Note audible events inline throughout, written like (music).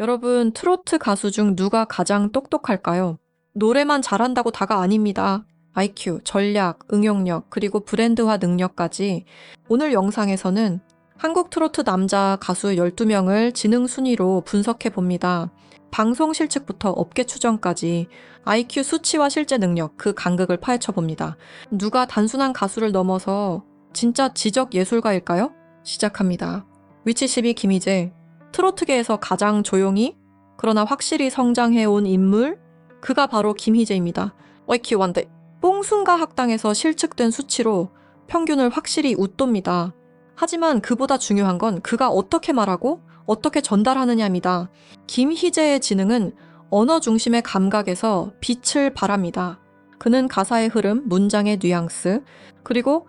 여러분, 트로트 가수 중 누가 가장 똑똑할까요? 노래만 잘한다고 다가 아닙니다. IQ, 전략, 응용력, 그리고 브랜드화 능력까지 오늘 영상에서는 한국 트로트 남자 가수 12명을 지능 순위로 분석해 봅니다. 방송 실측부터 업계 추정까지 IQ 수치와 실제 능력, 그 간극을 파헤쳐 봅니다. 누가 단순한 가수를 넘어서 진짜 지적 예술가일까요? 시작합니다. 위치 12 김희재. 트로트계에서 가장 조용히 그러나 확실히 성장해온 인물 그가 바로 김희재입니다. IQ 완대. 뽕순가 학당에서 실측된 수치로 평균을 확실히 웃돕니다. 하지만 그보다 중요한 건 그가 어떻게 말하고 어떻게 전달하느냐입니다. 김희재의 지능은 언어 중심의 감각에서 빛을 발합니다. 그는 가사의 흐름, 문장의 뉘앙스, 그리고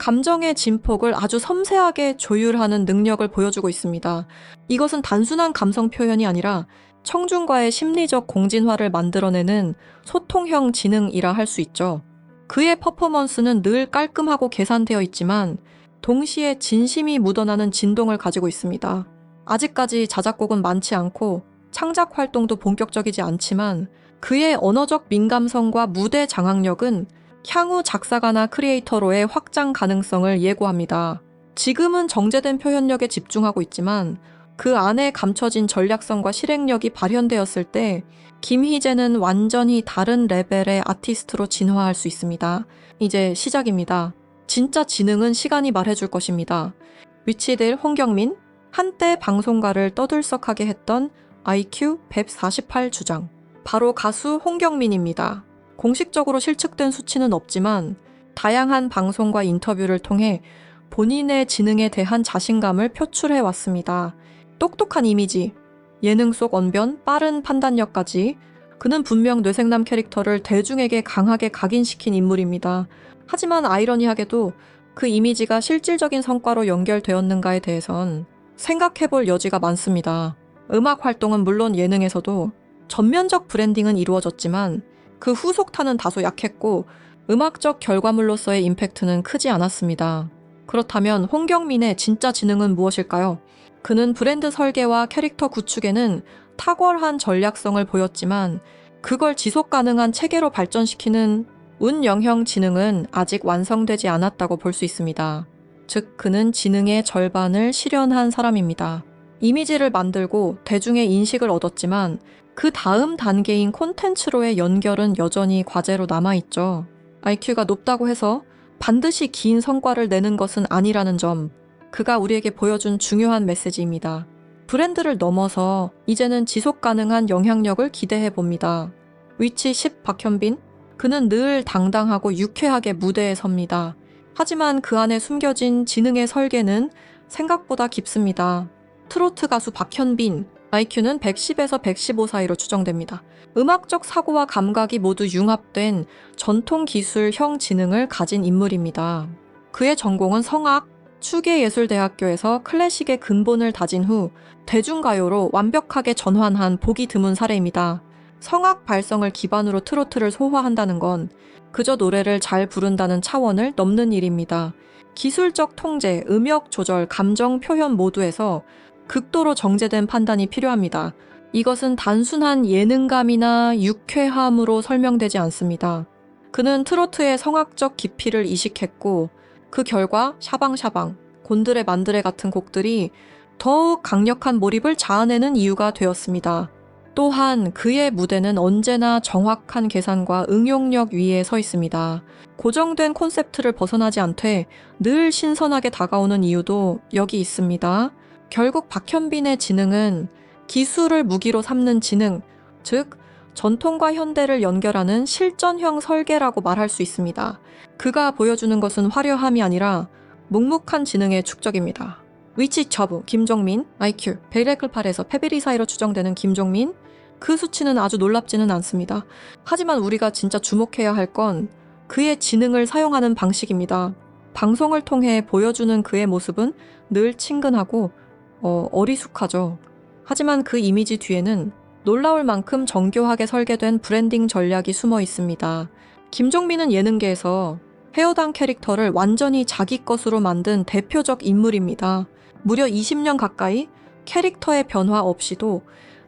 감정의 진폭을 아주 섬세하게 조율하는 능력을 보여주고 있습니다. 이것은 단순한 감성 표현이 아니라 청중과의 심리적 공진화를 만들어내는 소통형 지능이라 할 수 있죠. 그의 퍼포먼스는 늘 깔끔하고 계산되어 있지만 동시에 진심이 묻어나는 진동을 가지고 있습니다. 아직까지 자작곡은 많지 않고 창작 활동도 본격적이지 않지만 그의 언어적 민감성과 무대 장악력은 향후 작사가나 크리에이터로의 확장 가능성을 예고합니다. 지금은 정제된 표현력에 집중하고 있지만 그 안에 감춰진 전략성과 실행력이 발현되었을 때 김희재는 완전히 다른 레벨의 아티스트로 진화할 수 있습니다. 이제 시작입니다. 진짜 지능은 시간이 말해줄 것입니다. 위치들 홍경민, 한때 방송가를 떠들썩하게 했던 IQ 148 주장. 바로 가수 홍경민입니다. 공식적으로 실측된 수치는 없지만 다양한 방송과 인터뷰를 통해 본인의 지능에 대한 자신감을 표출해 왔습니다. 똑똑한 이미지, 예능 속 언변, 빠른 판단력까지 그는 분명 뇌생남 캐릭터를 대중에게 강하게 각인시킨 인물입니다. 하지만 아이러니하게도 그 이미지가 실질적인 성과로 연결되었는가에 대해선 생각해 볼 여지가 많습니다. 음악 활동은 물론 예능에서도 전면적 브랜딩은 이루어졌지만 그 후속타는 다소 약했고 음악적 결과물로서의 임팩트는 크지 않았습니다. 그렇다면 홍경민의 진짜 지능은 무엇일까요? 그는 브랜드 설계와 캐릭터 구축에는 탁월한 전략성을 보였지만 그걸 지속 가능한 체계로 발전시키는 운 영형 지능은 아직 완성되지 않았다고 볼 수 있습니다. 즉, 그는 지능의 절반을 실현한 사람입니다. 이미지를 만들고 대중의 인식을 얻었지만 그 다음 단계인 콘텐츠로의 연결은 여전히 과제로 남아있죠. IQ가 높다고 해서 반드시 긴 성과를 내는 것은 아니라는 점, 그가 우리에게 보여준 중요한 메시지입니다. 브랜드를 넘어서 이제는 지속 가능한 영향력을 기대해 봅니다. 위치 10 박현빈? 그는 늘 당당하고 유쾌하게 무대에 섭니다. 하지만 그 안에 숨겨진 지능의 설계는 생각보다 깊습니다. 트로트 가수 박현빈, IQ는 110에서 115 사이로 추정됩니다. 음악적 사고와 감각이 모두 융합된 전통 기술형 지능을 가진 인물입니다. 그의 전공은 성악, 추계예술대학교에서 클래식의 근본을 다진 후 대중가요로 완벽하게 전환한 보기 드문 사례입니다. 성악 발성을 기반으로 트로트를 소화한다는 건 그저 노래를 잘 부른다는 차원을 넘는 일입니다. 기술적 통제, 음역 조절, 감정 표현 모두에서 극도로 정제된 판단이 필요합니다. 이것은 단순한 예능감이나 유쾌함으로 설명되지 않습니다. 그는 트로트의 성악적 깊이를 이식했고 그 결과 샤방샤방, 곤드레 만드레 같은 곡들이 더욱 강력한 몰입을 자아내는 이유가 되었습니다. 또한 그의 무대는 언제나 정확한 계산과 응용력 위에 서 있습니다. 고정된 콘셉트를 벗어나지 않되 늘 신선하게 다가오는 이유도 여기 있습니다. 결국 박현빈의 지능은 기술을 무기로 삼는 지능, 즉, 전통과 현대를 연결하는 실전형 설계라고 말할 수 있습니다. 그가 보여주는 것은 화려함이 아니라 묵묵한 지능의 축적입니다. 위치 처부 김종민 IQ 100레클팔에서 페베리 사이로 추정되는 김종민 그 수치는 아주 놀랍지는 않습니다. 하지만 우리가 진짜 주목해야 할 건 그의 지능을 사용하는 방식입니다. 방송을 통해 보여주는 그의 모습은 늘 친근하고 어, 어리숙하죠. 하지만 그 이미지 뒤에는 놀라울 만큼 정교하게 설계된 브랜딩 전략이 숨어 있습니다. 김종민은 예능계에서 헤어당 캐릭터를 완전히 자기 것으로 만든 대표적 인물입니다. 무려 20년 가까이 캐릭터의 변화 없이도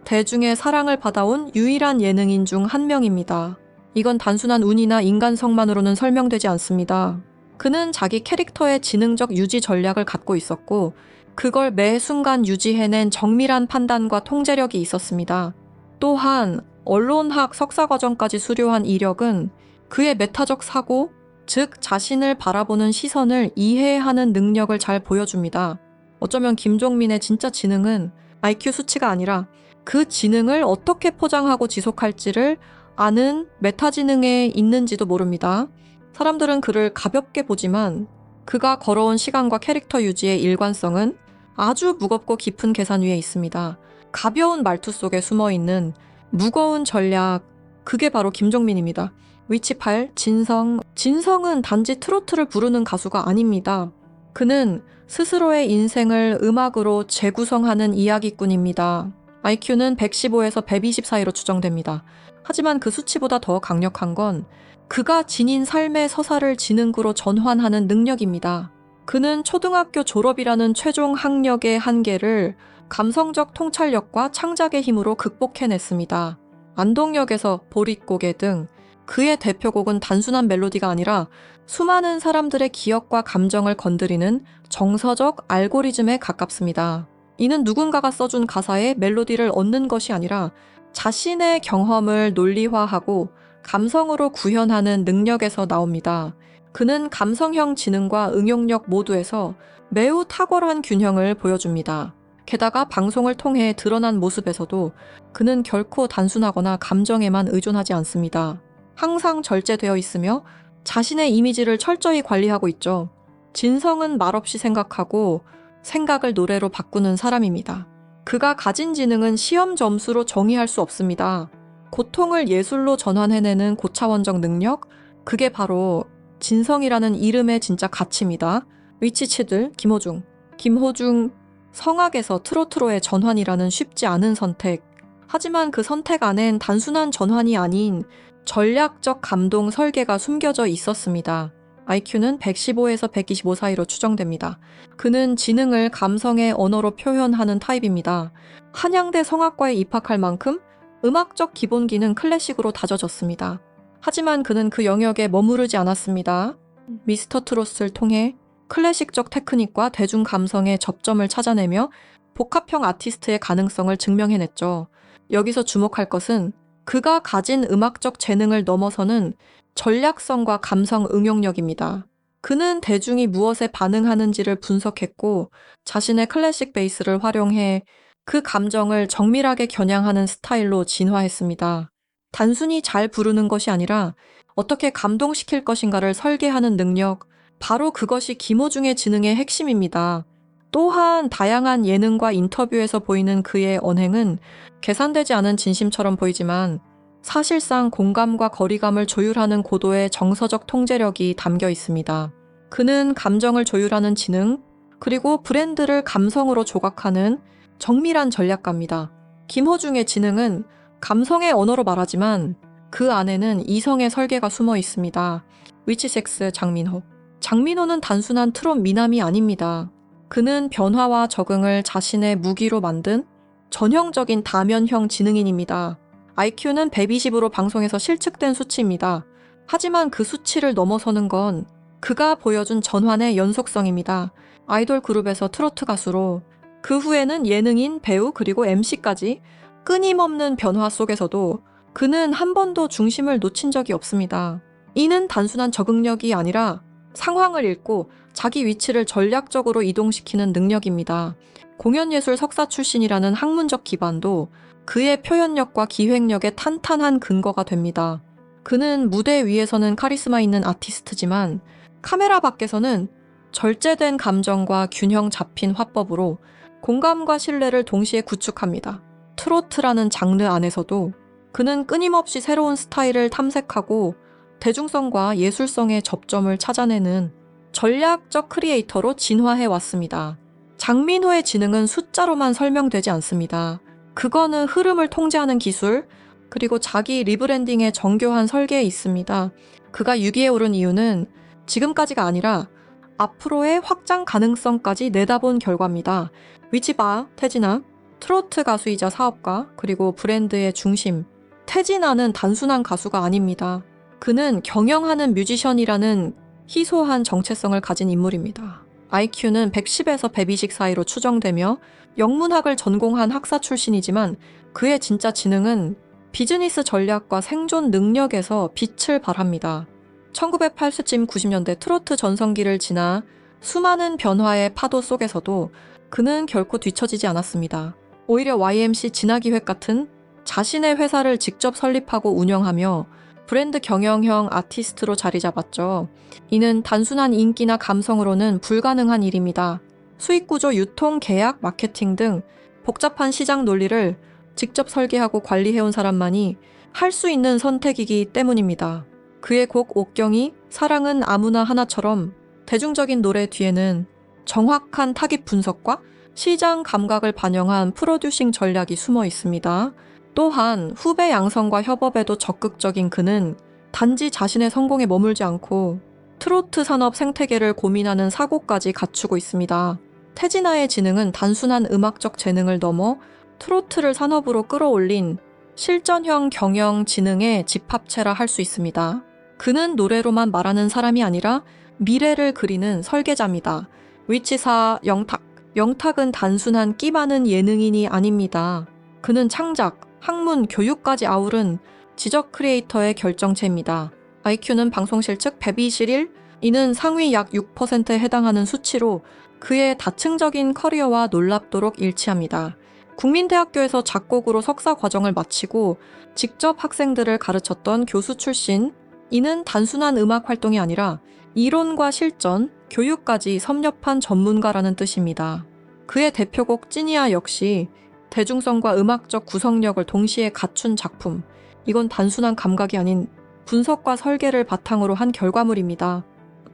대중의 사랑을 받아온 유일한 예능인 중 한 명입니다. 이건 단순한 운이나 인간성만으로는 설명되지 않습니다. 그는 자기 캐릭터의 지능적 유지 전략을 갖고 있었고, 그걸 매 순간 유지해낸 정밀한 판단과 통제력이 있었습니다. 또한 언론학 석사과정까지 수료한 이력은 그의 메타적 사고, 즉 자신을 바라보는 시선을 이해하는 능력을 잘 보여줍니다. 어쩌면 김종민의 진짜 지능은 IQ 수치가 아니라 그 지능을 어떻게 포장하고 지속할지를 아는 메타 지능에 있는지도 모릅니다. 사람들은 그를 가볍게 보지만 그가 걸어온 시간과 캐릭터 유지의 일관성은 아주 무겁고 깊은 계산 위에 있습니다. 가벼운 말투 속에 숨어 있는 무거운 전략, 그게 바로 김종민입니다. 위치 8, 진성. 진성은 단지 트로트를 부르는 가수가 아닙니다. 그는 스스로의 인생을 음악으로 재구성하는 이야기꾼입니다. IQ는 115에서 120 사이로 추정됩니다. 하지만 그 수치보다 더 강력한 건 그가 지닌 삶의 서사를 지능구로 전환하는 능력입니다. 그는 초등학교 졸업이라는 최종 학력의 한계를 감성적 통찰력과 창작의 힘으로 극복해냈습니다. 안동역에서 보릿고개 등 그의 대표곡은 단순한 멜로디가 아니라 수많은 사람들의 기억과 감정을 건드리는 정서적 알고리즘에 가깝습니다. 이는 누군가가 써준 가사에 멜로디를 얻는 것이 아니라 자신의 경험을 논리화하고 감성으로 구현하는 능력에서 나옵니다. 그는 감성형 지능과 응용력 모두에서 매우 탁월한 균형을 보여줍니다. 게다가 방송을 통해 드러난 모습에서도 그는 결코 단순하거나 감정에만 의존하지 않습니다. 항상 절제되어 있으며 자신의 이미지를 철저히 관리하고 있죠. 진성은 말없이 생각하고 생각을 노래로 바꾸는 사람입니다. 그가 가진 지능은 시험 점수로 정의할 수 없습니다. 고통을 예술로 전환해내는 고차원적 능력, 그게 바로 진성이라는 이름의 진짜 가치입니다. 위치치들, 김호중. 김호중, 성악에서 트로트로의 전환이라는 쉽지 않은 선택. 하지만 그 선택 안엔 단순한 전환이 아닌 전략적 감동 설계가 숨겨져 있었습니다. IQ는 115에서 125 사이로 추정됩니다. 그는 지능을 감성의 언어로 표현하는 타입입니다. 한양대 성악과에 입학할 만큼 음악적 기본기는 클래식으로 다져졌습니다. 하지만 그는 그 영역에 머무르지 않았습니다. 미스터 트롯을 통해 클래식적 테크닉과 대중 감성의 접점을 찾아내며 복합형 아티스트의 가능성을 증명해냈죠. 여기서 주목할 것은 그가 가진 음악적 재능을 넘어서는 전략성과 감성 응용력입니다. 그는 대중이 무엇에 반응하는지를 분석했고 자신의 클래식 베이스를 활용해 그 감정을 정밀하게 겨냥하는 스타일로 진화했습니다. 단순히 잘 부르는 것이 아니라 어떻게 감동시킬 것인가를 설계하는 능력, 바로 그것이 김호중의 지능의 핵심입니다. 또한 다양한 예능과 인터뷰에서 보이는 그의 언행은 계산되지 않은 진심처럼 보이지만 사실상 공감과 거리감을 조율하는 고도의 정서적 통제력이 담겨 있습니다. 그는 감정을 조율하는 지능, 그리고 브랜드를 감성으로 조각하는 정밀한 전략가입니다. 김호중의 지능은 감성의 언어로 말하지만 그 안에는 이성의 설계가 숨어 있습니다. 위치섹스 장민호. 장민호는 단순한 트롯 미남이 아닙니다. 그는 변화와 적응을 자신의 무기로 만든 전형적인 다면형 지능인입니다. IQ는 120으로 방송에서 실측된 수치입니다. 하지만 그 수치를 넘어서는 건 그가 보여준 전환의 연속성입니다. 아이돌 그룹에서 트로트 가수로 그 후에는 예능인, 배우, 그리고 MC까지 끊임없는 변화 속에서도 그는 한 번도 중심을 놓친 적이 없습니다. 이는 단순한 적응력이 아니라 상황을 읽고 자기 위치를 전략적으로 이동시키는 능력입니다. 공연예술 석사 출신이라는 학문적 기반도 그의 표현력과 기획력의 탄탄한 근거가 됩니다. 그는 무대 위에서는 카리스마 있는 아티스트지만 카메라 밖에서는 절제된 감정과 균형 잡힌 화법으로 공감과 신뢰를 동시에 구축합니다. 트로트라는 장르 안에서도 그는 끊임없이 새로운 스타일을 탐색하고 대중성과 예술성의 접점을 찾아내는 전략적 크리에이터로 진화해 왔습니다. 장민호의 지능은 숫자로만 설명되지 않습니다. 그거는 흐름을 통제하는 기술, 그리고 자기 리브랜딩의 정교한 설계에 있습니다. 그가 6위에 오른 이유는 지금까지가 아니라 앞으로의 확장 가능성까지 내다본 결과입니다. 위치 봐, 태진아. 트로트 가수이자 사업가, 그리고 브랜드의 중심. 태진아는 단순한 가수가 아닙니다. 그는 경영하는 뮤지션이라는 희소한 정체성을 가진 인물입니다. IQ는 110에서 120 사이로 추정되며 영문학을 전공한 학사 출신이지만 그의 진짜 지능은 비즈니스 전략과 생존 능력에서 빛을 발합니다. 1980쯤 90년대 트로트 전성기를 지나 수많은 변화의 파도 속에서도 그는 결코 뒤처지지 않았습니다. 오히려 YMC 진화기획 같은 자신의 회사를 직접 설립하고 운영하며 브랜드 경영형 아티스트로 자리 잡았죠. 이는 단순한 인기나 감성으로는 불가능한 일입니다. 수익 구조, 유통, 계약, 마케팅 등 복잡한 시장 논리를 직접 설계하고 관리해온 사람만이 할 수 있는 선택이기 때문입니다. 그의 곡 옥경이 사랑은 아무나 하나처럼 대중적인 노래 뒤에는 정확한 타깃 분석과 시장 감각을 반영한 프로듀싱 전략이 숨어 있습니다. 또한 후배 양성과 협업에도 적극적인 그는 단지 자신의 성공에 머물지 않고 트로트 산업 생태계를 고민하는 사고까지 갖추고 있습니다. 태진아의 지능은 단순한 음악적 재능을 넘어 트로트를 산업으로 끌어올린 실전형 경영 지능의 집합체라 할 수 있습니다. 그는 노래로만 말하는 사람이 아니라 미래를 그리는 설계자입니다. 위치사 영탁. 영탁은 단순한 끼 많은 예능인이 아닙니다. 그는 창작, 학문, 교육까지 아우른 지적 크리에이터의 결정체입니다. IQ는 방송 실 측 121, 이는 상위 약 6%에 해당하는 수치로 그의 다층적인 커리어와 놀랍도록 일치합니다. 국민대학교에서 작곡으로 석사 과정을 마치고 직접 학생들을 가르쳤던 교수 출신, 이는 단순한 음악 활동이 아니라 이론과 실전, 교육까지 섭렵한 전문가라는 뜻입니다. 그의 대표곡 찌니아 역시 대중성과 음악적 구성력을 동시에 갖춘 작품. 이건 단순한 감각이 아닌 분석과 설계를 바탕으로 한 결과물입니다.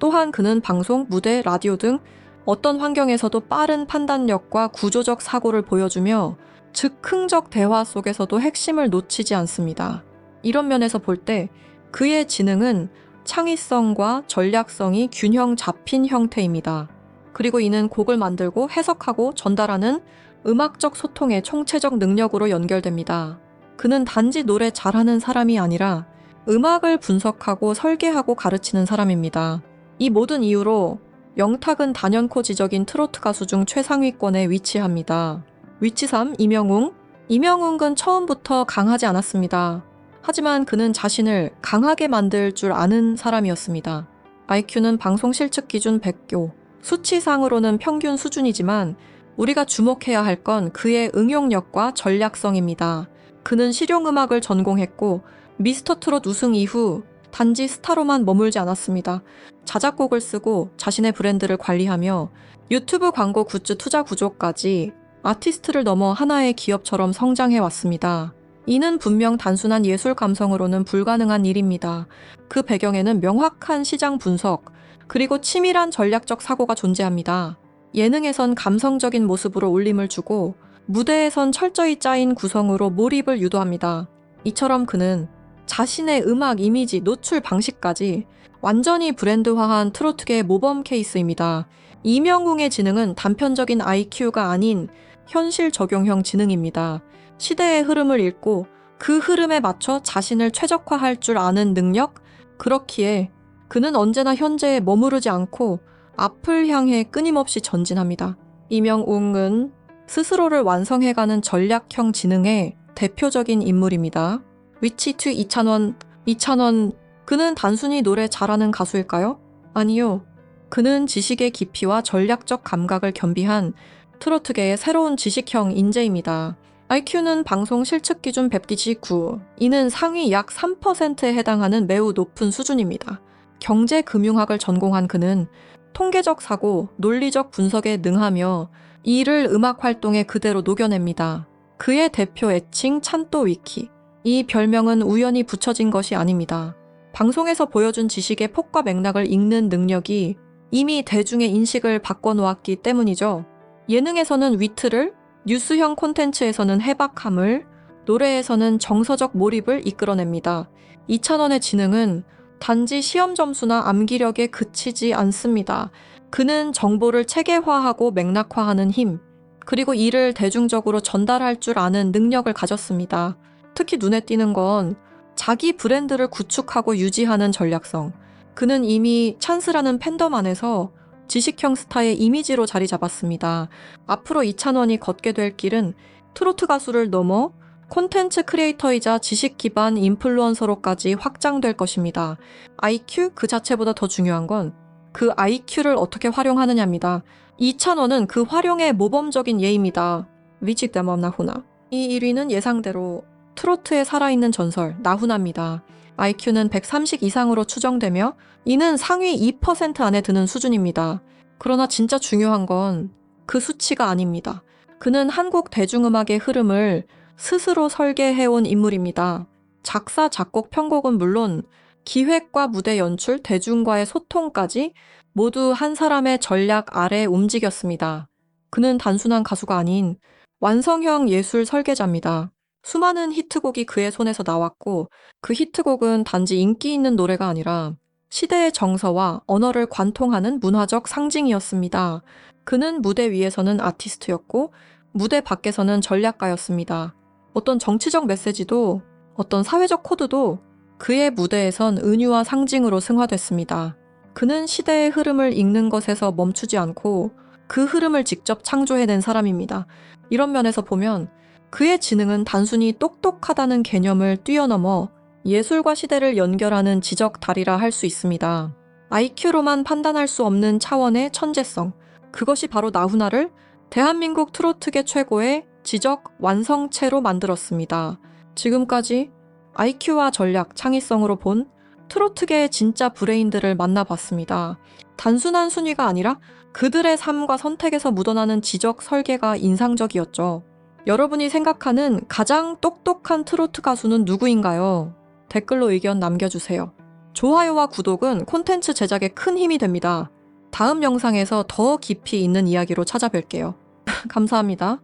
또한 그는 방송, 무대, 라디오 등 어떤 환경에서도 빠른 판단력과 구조적 사고를 보여주며 즉흥적 대화 속에서도 핵심을 놓치지 않습니다. 이런 면에서 볼 때 그의 지능은 창의성과 전략성이 균형 잡힌 형태입니다. 그리고 이는 곡을 만들고 해석하고 전달하는 음악적 소통의 총체적 능력으로 연결됩니다. 그는 단지 노래 잘하는 사람이 아니라 음악을 분석하고 설계하고 가르치는 사람입니다. 이 모든 이유로 영탁은 단연코 지적인 트로트 가수 중 최상위권에 위치합니다. 위치 3 이명웅 이명웅은 처음부터 강하지 않았습니다. 하지만 그는 자신을 강하게 만들 줄 아는 사람이었습니다. IQ는 방송 실측 기준 100교, 수치상으로는 평균 수준이지만 우리가 주목해야 할 건 그의 응용력과 전략성입니다. 그는 실용음악을 전공했고 미스터 트롯 우승 이후 단지 스타로만 머물지 않았습니다. 자작곡을 쓰고 자신의 브랜드를 관리하며 유튜브 광고 굿즈 투자 구조까지 아티스트를 넘어 하나의 기업처럼 성장해 왔습니다. 이는 분명 단순한 예술 감성으로는 불가능한 일입니다. 그 배경에는 명확한 시장 분석, 그리고 치밀한 전략적 사고가 존재합니다. 예능에선 감성적인 모습으로 울림을 주고 무대에선 철저히 짜인 구성으로 몰입을 유도합니다. 이처럼 그는 자신의 음악 이미지, 노출 방식까지 완전히 브랜드화한 트로트계의 모범 케이스입니다. 이명웅의 지능은 단편적인 IQ가 아닌 현실 적용형 지능입니다. 시대의 흐름을 읽고 그 흐름에 맞춰 자신을 최적화할 줄 아는 능력? 그렇기에 그는 언제나 현재에 머무르지 않고 앞을 향해 끊임없이 전진합니다. 이명웅은 스스로를 완성해가는 전략형 지능의 대표적인 인물입니다. 위치2 이찬원, 이찬원, 그는 단순히 노래 잘하는 가수일까요? 아니요. 그는 지식의 깊이와 전략적 감각을 겸비한 트로트계의 새로운 지식형 인재입니다. IQ는 방송 실측 기준 129. 이는 상위 약 3%에 해당하는 매우 높은 수준입니다. 경제금융학을 전공한 그는 통계적 사고, 논리적 분석에 능하며 이를 음악 활동에 그대로 녹여냅니다. 그의 대표 애칭 찬또 위키. 이 별명은 우연히 붙여진 것이 아닙니다. 방송에서 보여준 지식의 폭과 맥락을 읽는 능력이 이미 대중의 인식을 바꿔놓았기 때문이죠. 예능에서는 위트를, 뉴스형 콘텐츠에서는 해박함을, 노래에서는 정서적 몰입을 이끌어냅니다. 이찬원의 지능은 단지 시험 점수나 암기력에 그치지 않습니다. 그는 정보를 체계화하고 맥락화하는 힘, 그리고 이를 대중적으로 전달할 줄 아는 능력을 가졌습니다. 특히 눈에 띄는 건 자기 브랜드를 구축하고 유지하는 전략성. 그는 이미 찬스라는 팬덤 안에서 지식형 스타의 이미지로 자리 잡았습니다. 앞으로 이찬원이 걷게 될 길은 트로트 가수를 넘어 콘텐츠 크리에이터이자 지식 기반 인플루언서로까지 확장될 것입니다. IQ 그 자체보다 더 중요한 건 그 IQ를 어떻게 활용하느냐입니다. 이찬원은 그 활용의 모범적인 예입니다. 위직 대맘 나훈아. 이 1위는 예상대로 트로트의 살아있는 전설 나훈아입니다. IQ는 130 이상으로 추정되며 이는 상위 2% 안에 드는 수준입니다. 그러나 진짜 중요한 건 그 수치가 아닙니다. 그는 한국 대중음악의 흐름을 스스로 설계해온 인물입니다. 작사, 작곡, 편곡은 물론 기획과 무대 연출, 대중과의 소통까지 모두 한 사람의 전략 아래 움직였습니다. 그는 단순한 가수가 아닌 완성형 예술 설계자입니다. 수많은 히트곡이 그의 손에서 나왔고 그 히트곡은 단지 인기 있는 노래가 아니라 시대의 정서와 언어를 관통하는 문화적 상징이었습니다. 그는 무대 위에서는 아티스트였고 무대 밖에서는 전략가였습니다. 어떤 정치적 메시지도 어떤 사회적 코드도 그의 무대에선 은유와 상징으로 승화됐습니다. 그는 시대의 흐름을 읽는 것에서 멈추지 않고 그 흐름을 직접 창조해낸 사람입니다. 이런 면에서 보면 그의 지능은 단순히 똑똑하다는 개념을 뛰어넘어 예술과 시대를 연결하는 지적 다리라 할 수 있습니다. IQ로만 판단할 수 없는 차원의 천재성. 그것이 바로 나훈아를 대한민국 트로트계 최고의 지적 완성체로 만들었습니다. 지금까지 IQ와 전략, 창의성으로 본 트로트계의 진짜 브레인들을 만나봤습니다. 단순한 순위가 아니라 그들의 삶과 선택에서 묻어나는 지적 설계가 인상적이었죠. 여러분이 생각하는 가장 똑똑한 트로트 가수는 누구인가요? 댓글로 의견 남겨주세요. 좋아요와 구독은 콘텐츠 제작에 큰 힘이 됩니다. 다음 영상에서 더 깊이 있는 이야기로 찾아뵐게요. (laughs) 감사합니다.